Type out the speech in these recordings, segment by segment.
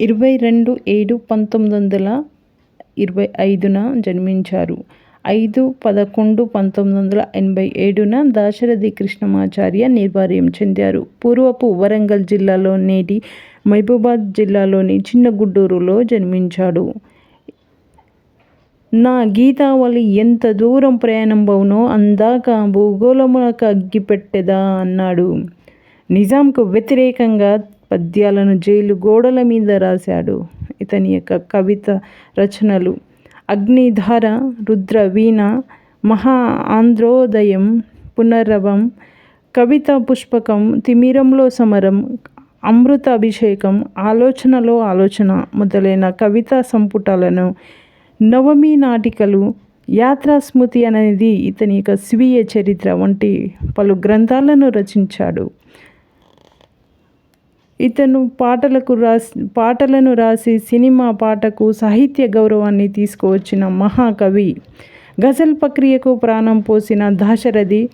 ఇరవై రెండు ఏడు పంతొమ్మిది వందల ఇరవై ఐదున జన్మించారు. ఐదు పదకొండు పంతొమ్మిది వందల ఎనభై ఏడున దాశరథి కృష్ణమాచార్య నిర్వార్యం చెందారు. పూర్వపు వరంగల్ జిల్లాలో నేటి మహబూబాద్ జిల్లాలోని చిన్నగుడ్డూరులో జన్మించాడు. నా గీతావళి ఎంత దూరం ప్రయాణం బవునో అందాక భూగోళమునకు అగ్గిపెట్టెదా అన్నాడు. నిజాంకు వ్యతిరేకంగా పద్యాలను జైలు గోడల మీద రాశాడు. ఇతని యొక్క కవిత రచనలు అగ్నిధార రుద్ర వీణ మహా ఆంధ్రోదయం పునరవం కవిత పుష్పకం తిమిరంలో సమరం అమృత అభిషేకం ఆలోచనలో ఆలోచన మొదలైన కవితా సంపుటాలను నవమి నాటికలు యాత్రా స్మృతి అనేది ఇతని యొక్క స్వీయ చరిత్ర వంటి పలు గ్రంథాలను రచించాడు. ఇతను పాటలకు రాసి పాటలను రాసి సినిమా పాటకు సాహిత్య గౌరవాన్ని తీసుకువచ్చిన మహాకవి. గజల్ ప్రక్రియకు ప్రాణం పోసిన దాశరథి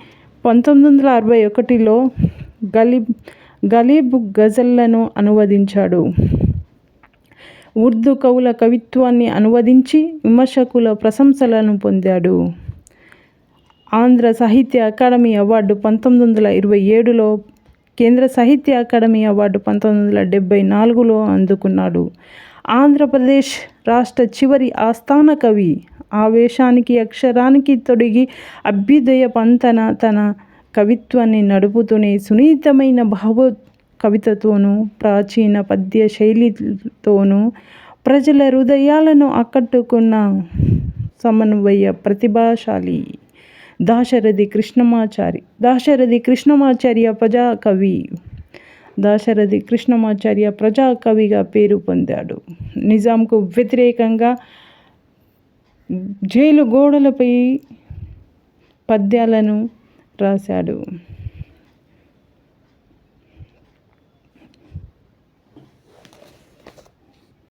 పంతొమ్మిది వందల అరవై ఒకటిలో గలీబ్ గలీబ్ గజల్లను అనువదించాడు. ఉర్దూ కవుల కవిత్వాన్ని అనువదించి విమర్శకుల ప్రశంసలను పొందాడు. ఆంధ్ర సాహిత్య అకాడమీ అవార్డు పంతొమ్మిది వందల ఇరవై ఏడులో కేంద్ర సాహిత్య అకాడమీ అవార్డు పంతొమ్మిది వందల డెబ్భై నాలుగులో అందుకున్నాడు. ఆంధ్రప్రదేశ్ రాష్ట్ర చివరి ఆస్థాన కవి. ఆవేశానికి అక్షరానికి తొడిగి అభ్యుదయ పంతన తన కవిత్వాన్ని నడుపుతూనే సున్నితమైన భావ కవితతోనూ ప్రాచీన పద్య శైలితోనూ ప్రజల హృదయాలను ఆకట్టుకున్న సమన్వయ ప్రతిభాశాలి. దాశరథి కృష్ణమాచారి దాశరథి కృష్ణమాచార్య ప్రజాకవి. దాశరథి కృష్ణమాచార్య ప్రజాకవిగా పేరు పొందాడు. నిజాంకు వ్యతిరేకంగా జైలు గోడలపై పద్యాలను రాశాడు.